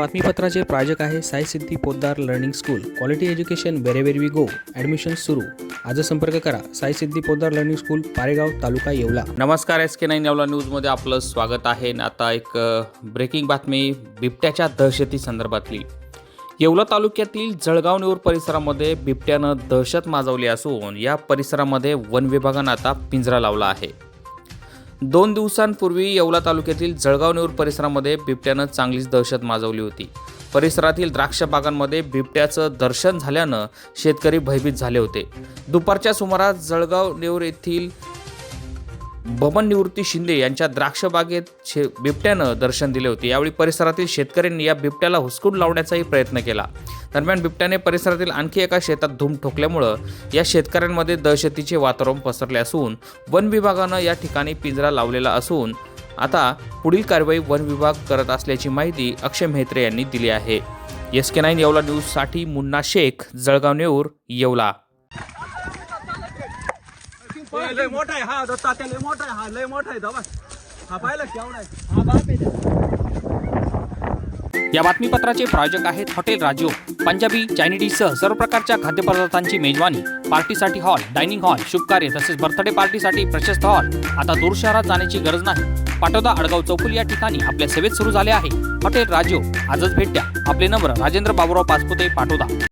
बातमीपत्राचे प्रायोजक आहे Sai Siddhi Podar learning school. Quality education wherever we go admission सुरू. आज संपर्क करा. Sai Siddhi Podar learning school Paregaon taluka Yeola. नमस्कार एस के नाईन यावला न्यूजमध्ये आपलं स्वागत आहे. आता एक ब्रेकिंग बातमी बिबट्याच्या दहशती संदर्भातली. येवला तालुक्यातील जळगाव नेऊर परिसरामध्ये बिबट्यानं दहशत माजवली असून या परिसरामध्ये वन विभागानं आता पिंजरा लावला आहे. दोन दिवसांपूर्वी येवला तालुक्यातील जळगाव नेऊर परिसरामध्ये बिबट्यानं चांगलीच दहशत माजवली होती. परिसरातील द्राक्ष बागांमध्ये बिबट्याचं दर्शन झाल्यानं शेतकरी भयभीत झाले होते. दुपारच्या सुमारास जळगाव नेऊर येथील बबन निवृत्ती शिंदे यांच्या द्राक्षबागेत शे बिबट्यानं दर्शन दिले होते. यावेळी परिसरातील शेतकऱ्यांनी या बिबट्याला हुसकून लावण्याचाही प्रयत्न केला. दरम्यान बिबट्याने परिसरातील आणखी एका शेतात धूम ठोकल्यामुळं या शेतकऱ्यांमध्ये दहशतीचे वातावरण पसरले असून वन विभागानं या ठिकाणी पिंजरा लावलेला असून आता पुढील कारवाई वन विभाग करत असल्याची माहिती अक्षय मेहत्रे यांनी दिली आहे. एस के नाईन येवला न्यूजसाठी मुन्ना शेख जळगाव नेऊर येवला. लय मोठा आहे. हा दत्ता त्या लय मोठा आहे. हा लय मोठा आहे दबा हा पाहिलं केवढा आहे? हा बाप आहे. या बातमीपत्राचे प्रायोजक आहेत हॉटेल राजू. पंजाबी चायनीज सह सर्व प्रकारच्या खाद्यपदार्थांची मेजवानी. पार्टीसाठी हॉल डायनिंग हॉल शुभ कार्य तसेच बर्थडे पार्टीसाठी प्रशस्त हॉल. आता दूर शहरात जाण्याची गरज नाही. पाटोदा अडगाव चौफुली या ठिकाणी आपल्या सेवेत सुरू झाले आहे. हॉटेल राजू आजच भेट द्या. आपले नंबर राजेंद्र बाबुराव पाचपुते पाटोदा.